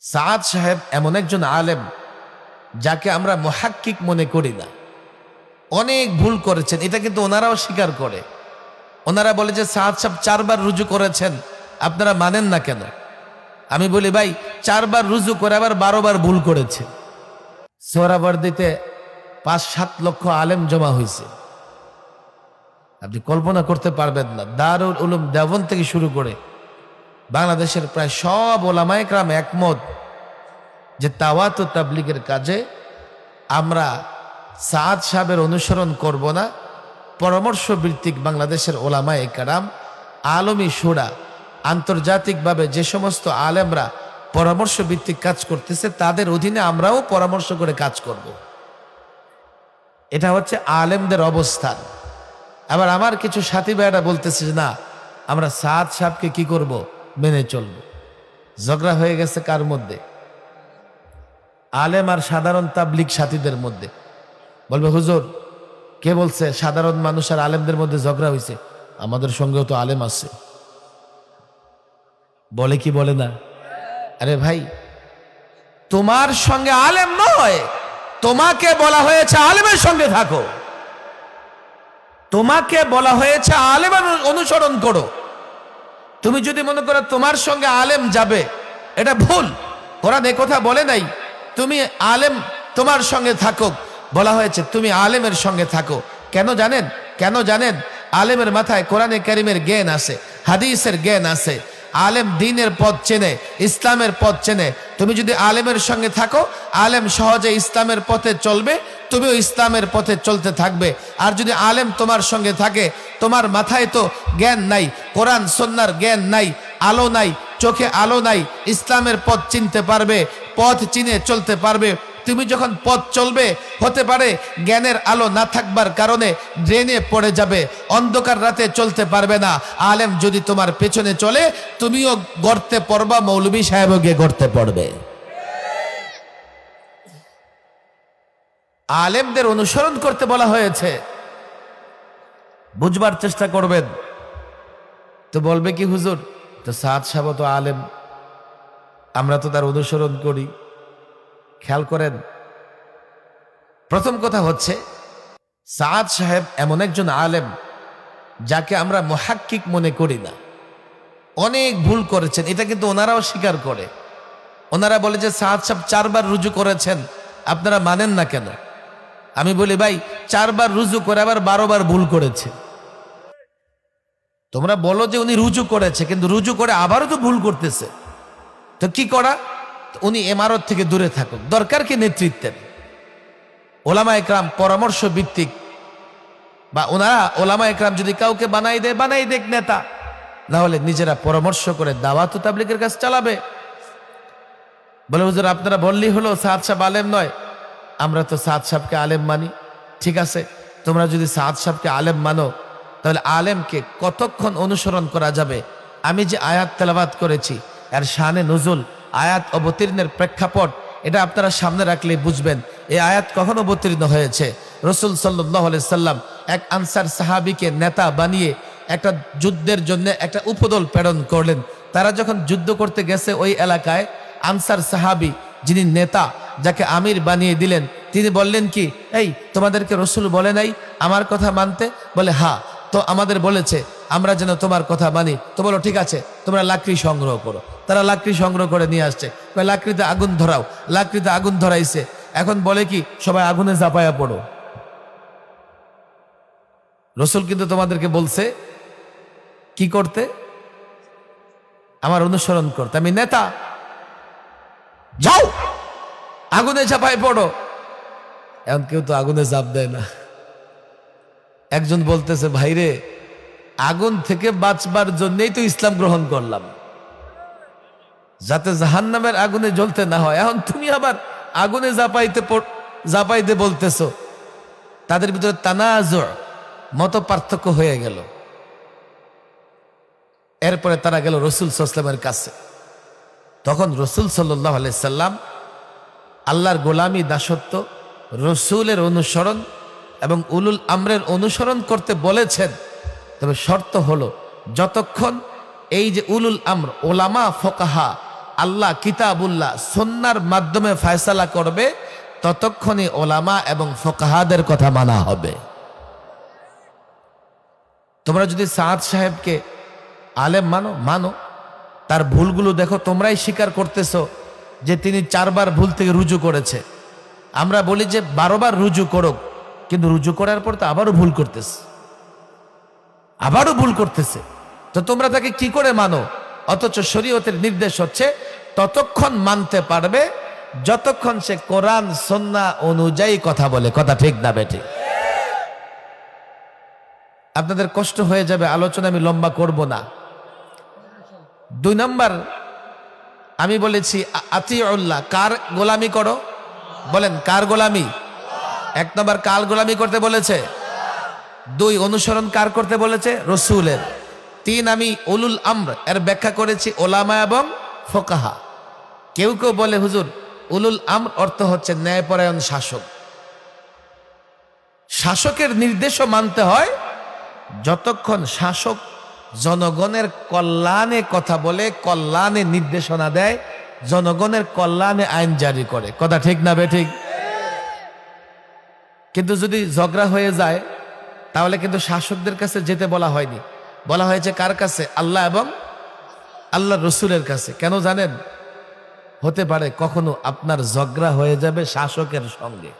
সাদ সাহেব এমন একজন আলেম, যাকে আমরা মহাক্কিক মনে করি না। অনেক ভুল করেছেন, এটা কিন্তু ওনারাও স্বীকার করে। ওনারা বলে যে, সাদ সাহেব চারবার রুজু করেছেন, আপনারা মানেন না কেন? আমি বলি, ভাই, চারবার রুজু করে আবার বারোবার ভুল করেছে। সোহরাবর্দিতে পাঁচ সাত লক্ষ আলেম জমা হয়েছে। আপনি কল্পনা করতে পারবেন না। দারুল উলুম দেবন থেকে শুরু করে বাংলাদেশের প্রায় সব ওলামায়করাম একমত যে তাওয়াত তাবলিগের কাজে আমরা সাদ সাহেবের অনুসরণ করব না। পরামর্শ ভিত্তিক বাংলাদেশের ওলামায় কারাম, আলমী সুরা, আন্তর্জাতিকভাবে যে সমস্ত আলেমরা পরামর্শ ভিত্তিক কাজ করতেছে, তাদের অধীনে আমরাও পরামর্শ করে কাজ করব। এটা হচ্ছে আলেমদের অবস্থান। আবার আমার কিছু সাথী ভাইয়েরা বলতেছে না, আমরা সাদ সাহেবকে কি করব? মেনে চলব। ঝগড়া হয়ে গেছে কার মধ্যে? আলেম আর সাধারণ তাবলিক সাথীদের মধ্যে। বলবে, হুজুর, কে বলছে সাধারণ মানুষ আর আলেমদের মধ্যে ঝগড়া হয়েছে আমাদের সঙ্গেও তো আলেম আছে। বলে কি বলে না? আরে ভাই, তোমার সঙ্গে আলেম নয়, তোমাকে বলা হয়েছে আলেমের সঙ্গে থাকো। তোমাকে বলা হয়েছে আলেম অনুসরণ করো। তুমি যদি মনে করো তোমার সঙ্গে আলেম যাবে, এটা ভুল। কোরআন কথা বলে নাই, তুমি আলেম তোমার সঙ্গে থাকো। বলা হয়েছে, তুমি আলেমের সঙ্গে থাকো। কেন জানেন? কেন জানেন? আলেমের মাথায় কোরআনে কারিমের জ্ঞান আছে, হাদিসের জ্ঞান আছে। আলেম দিনের পথ চেনে, ইসলামের পথ চেনে। তুমি যদি আলেমের সঙ্গে থাকো, আলেম সহজে ইসলামের পথে চলবে, তুমিও ইসলামের পথে চলতে থাকবে। আর যদি আলেম তোমার সঙ্গে থাকে, তোমার মাথায় তো জ্ঞান নাই, কোরআন সন্ন্যার জ্ঞান নাই, আলো নাই, চোখে আলো নাই, ইসলামের পথ চিনতে পারবে, পথ চিনে চলতে পারবে তুমি যখন পথ চলবে, হতে পারে জ্ঞানের আলো না থাকবার কারণে ড্রেনে পড়ে যাবে, অন্ধকার রাতে চলতে পারবে না। আলেম যদি তোমার পেছনে চলে, তুমিও গড়তে পড়বা, মৌলবী সাহেব গিয়ে গর্তে পড়বে। আলেমদের অনুসরণ করতে বলা হয়েছে। বুঝবার চেষ্টা করবেন। তো বলবে কি হুজুর? তো সাদ সাহেব তো আলেম। আমরা তো তার অনুসরণ করি। খেয়াল করেন। প্রথম কথা হচ্ছে, সাদ সাহেব এমন একজন আলেম, যাকে আমরা মহাক্কিক মনে করি না। অনেক ভুল করেছেন, এটা কিন্তু ওনারাও স্বীকার করে। ওনারা বলে যে, সাদ সাহেব চারবার রুজু করেছেন, আপনারা মানেন না কেন? আমি বলি, ভাই, চারবার রুজু করে আবার বারোবার ভুল করেছে। তোমরা বলো যে, উনি রুজু করেছে, কিন্তু রুজু করে আবারও তো ভুল করতেছে। তো কি করা? উনি এমারত থেকে দূরে থাকুক। দরকার কি নেতৃত্বের ওলামা একরাম পরামর্শ ভিত্তিক বা ওনারা ওলামা একরাম যদি কাউকে বানাই দেয়, বানাই দেখ নেতা। না হলে নিজেরা পরামর্শ করে দাওয়াত তাবলিকের কাছে চালাবে। বলে, হুজুর, আপনারা বললেই হলো সাদ সাহেব আলেম নয়। আমরা তো সাদ সাহেবকে আলেম মানি। ঠিক আছে, তোমরা যদি সাদ সাহেবকে আলেম মানো, তাহলে আলেমকে কতক্ষণ অনুসরণ করা যাবে? আমি যে আয়াত তেলাবাদ করেছি, এর শানে নজুল আয়াত অবতীর্ণের প্রেক্ষাপট, এটা আপনারা সামনে রাখলে বুঝবেন, এই আয়াত কখন অবতীর্ণ হয়েছে? রসুল সাল্লাহ সাল্লাম এক আনসার সাহাবিকে নেতা বানিয়ে একটা যুদ্ধের জন্য একটা উপদল প্রেরণ করলেন। তারা যখন যুদ্ধ করতে গেছে ওই এলাকায়, আনসার সাহাবি যিনি নেতা, যাকে আমির বানিয়ে দিলেন, তিনি বললেন কি, এই, তোমাদেরকে রসুল বলে নাই, আমার কথা মানতে? বলে হা তো আমাদের বলেছে আমরা যেন তোমার কথা মানি। তো বলো, ঠিক আছে, তোমরা লাকড়ি সংগ্রহ করো। তারা লাকড়ি সংগ্রহ করে নিয়ে আসছে। লাকড়িতে আগুন ধরাও, লাকড়িতে আগুন ধরাইছে। এখন বলে কি, সবাই আগুনে চাপায়া পড়ো। রসুল কিন্তু তোমাদেরকে বলছে, কি করতে? আমার অনুসরণ করতে। আমি নেতা। যাও, আগুনে চাপায় পড়ো। এখন কেউ তো আগুনে চাপ দেয় না। একজন বলতেছে, ভাইরে আগুন থেকে বাঁচবার জন্যই তো ইসলাম গ্রহণ করলাম। যাতে জাহান্নামের আগুনে জ্বলতে না হয়। এখন তুমি আবার আগুনে জাপাইতে জাপাইতে বলতেছ। তাদের ভিতরে তানাজ মত পার্থক্য হয়ে গেল। এরপরে তারা গেল রসুল সাল্লামের কাছে। তখন রসুল সাল্লাহ সাল্লাম আল্লাহর গোলামী, দাসত্ব, রসুলের অনুসরণ এবং উলুল আমরের অনুসরণ করতে বলেছেন। তবে শর্ত হলো, যতক্ষণ এই যে উলুল আমর, ওলামা, ফোকাহা, আল্লাহ, কিতাবুল্লাহ সন্ন্যার মাধ্যমে ফয়সালা করবে ততক্ষণে ওলামা এবং ফোকাহাদের কথা মানা হবে। তোমরা যদি সাদ সাহেবকে আলেম মানো মানো। তার ভুলগুলো দেখো, তোমরাই স্বীকার করতেছো যে তিনি চারবার ভুল থেকে রুজু করেছে। আমরা বলি যে বারোবার রুজু করুক, কিন্তু রুজু করার পর তো আবারও ভুল করতেছে। আবারও ভুল করতেছে। তো তোমরা তাকে কি করে মানো? অথচ শরীয়তের নির্দেশ হচ্ছে, ততক্ষণ মানতে পারবে, যতক্ষণ সে কোরআন, সন্না অনুযায়ী কথা বলে। কথা ঠিক না বেঠিক আপনাদের কষ্ট হয়ে যাবে, আলোচনা আমি লম্বা করব না। দুই নম্বর, আমি বলেছি আতিউল্লাহ, কার গোলামি করো? বলেন, কার গোলামি? এক নম্বর, কার গোলামি করতে বলেছে? দুই অনুসরণ কার করতে বলেছে? রসুলের। তিন, আমি উলুল আমর, এর ব্যাখ্যা করেছি ওলামা এবং ফোকাহা। কেউ কেউ বলে, হুজুর, উলুল আমর অর্থ হচ্ছে ন্যায়পরায়ণ শাসক। শাসকের নির্দেশও মানতে হয়। যতক্ষণ শাসক জনগণের কল্যাণে কথা বলে, কল্যাণে নির্দেশনা দেয়, জনগণের কল্যাণে আইন জারি করে। কথা ঠিক না বে ঠিক? কিন্তু যদি ঝগড়া হয়ে যায় তাহলে কিন্তু শাসকদের কাছে যেতে বলা হয়নি। বলা হয়েছে কার কাছে? আল্লাহ এবং আল্লাহ রসুলের কাছে। কেন জানেন? হতে পারে কখনো আপনার ঝগড়া হয়ে যাবে শাসকের সঙ্গে।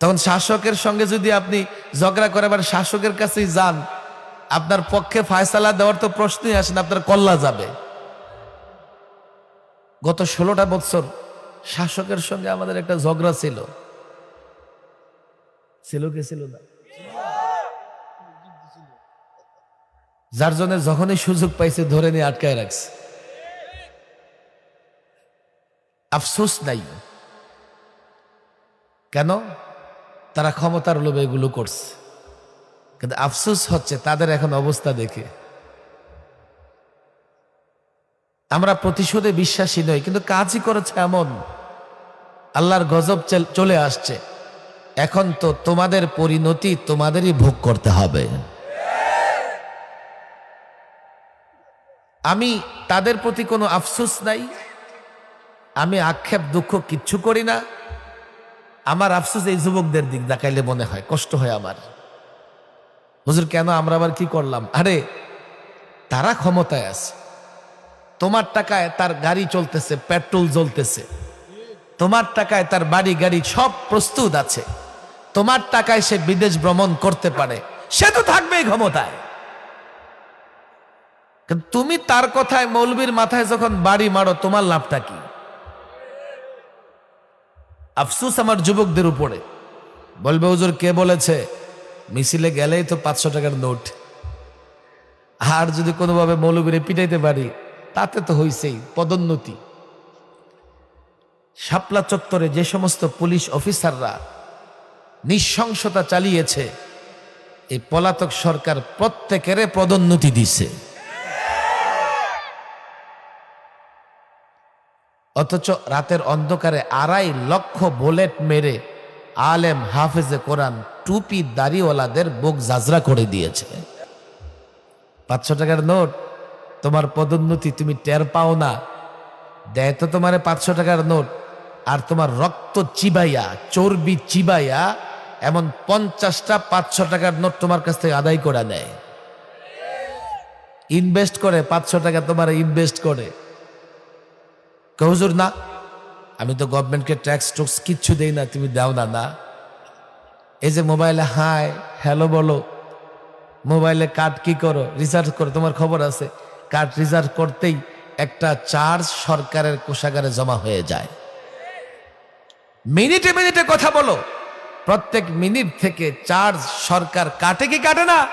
তখন শাসকের সঙ্গে যদি আপনি ঝগড়া করে আবার শাসকের কাছেই যান, আপনার পক্ষে ফায়সালা দেওয়ার তো প্রশ্নই আসেন আপনার কল্লা যাবে। গত ষোলোটা বছর শাসকের সঙ্গে আমাদের একটা ঝগড়া ছিল। ছিল কি ছিল না? যার জন্য যখনই সুযোগ পাইছে ধরে নিয়ে আটকায় রাখছে। আফসোস নাই। কেন? তারা ক্ষমতার লোভে এগুলো করছে। কিন্তু আফসোস হচ্ছে তাদের এখন অবস্থা দেখে। আমরা প্রতিশোধে বিশ্বাসী নই, কিন্তু কাজই করেছে এমন। আল্লাহর গজব চল- চলে আসছে। এখন তো তোমাদের পরিণতি তোমাদেরই ভোগ করতে হবে। আমি তাদের প্রতি কোনো আফসোস নাই। আমি আক্ষেপ, দুঃখ কিচ্ছু করি না। আমার আফসোস এই যুবকদের দিক দেখাইলে মনে হয়, কষ্ট হয় আমার। হুজুর, কেন আমরা আবার কি করলাম? আরে, তারা ক্ষমতায় আছে। তোমার টাকায় তার গাড়ি চলতেছে, পেট্রোল জ্বলতেছে। তোমার টাকায় তার বাড়ি গাড়ি সব প্রস্তুত আছে। তোমার টাকায় সে বিদেশ ভ্রমণ করতে পারে। সে তো থাকবেই ক্ষমতায়। তুমি তার কথায় মৌলবীর মাথায় যখন বাড়ি মারো, তোমার লাভটা কি? আফসুস আমার যুবকদের উপরে। বলবে, হুজুর, কে বলেছে? মিছিলে গেলেই তো পাঁচশো টাকার নোট। আর যদি কোনোভাবে মৌলবীরে পিটাইতে পারি, তাতে তো হইছেই, পদোন্নতি। শাপলা চত্বরে যে সমস্ত পুলিশ অফিসাররা নিঃশংসতা চালিয়েছে, এই পলাতক সরকার প্রত্যেকের পদোন্নতি দিছে। অথচ রাতের অন্ধকারে আড়াই লক্ষ বুলেট মেরে আলেম হাফেজে কোরআন টুপি দাড়িওয়ালাদের বুক জাজরা করে দিয়েছে। পাঁচশো টাকার নোট, তোমার পদোন্নতি তুমি টের পাও না। দেয় তো তোমার পাঁচশো টাকার নোট। আর তোমার রক্ত চিবাইয়া, চর্বি চিবাইয়া এমন পঞ্চাশটা, পাঁচশো টাকার নোট তোমার কাছ থেকে আদায় করে নেয়। ইনভেস্ট করে, পাঁচশো টাকা তোমার ইনভেস্ট করে। কে হুজুর, না, আমি তো গভর্নমেন্টকে ট্যাক্স টুক্স কিচ্ছু দেই না, তুমি দাও না না। এই যে মোবাইলে, হাই, হ্যালো বলো, মোবাইলে কার্ড কি করো, রিচার্জ করো, তোমার খবর আছে? কার্ড রিচার্জ করতেই একটা চার্জ সরকারের কোষাগারে জমা হয়ে যায়। মিনিটে মিনিটে কথা বলো। প্রত্যেক মিনিট থেকে চার্জ সরকার কাটে কি কাটে না?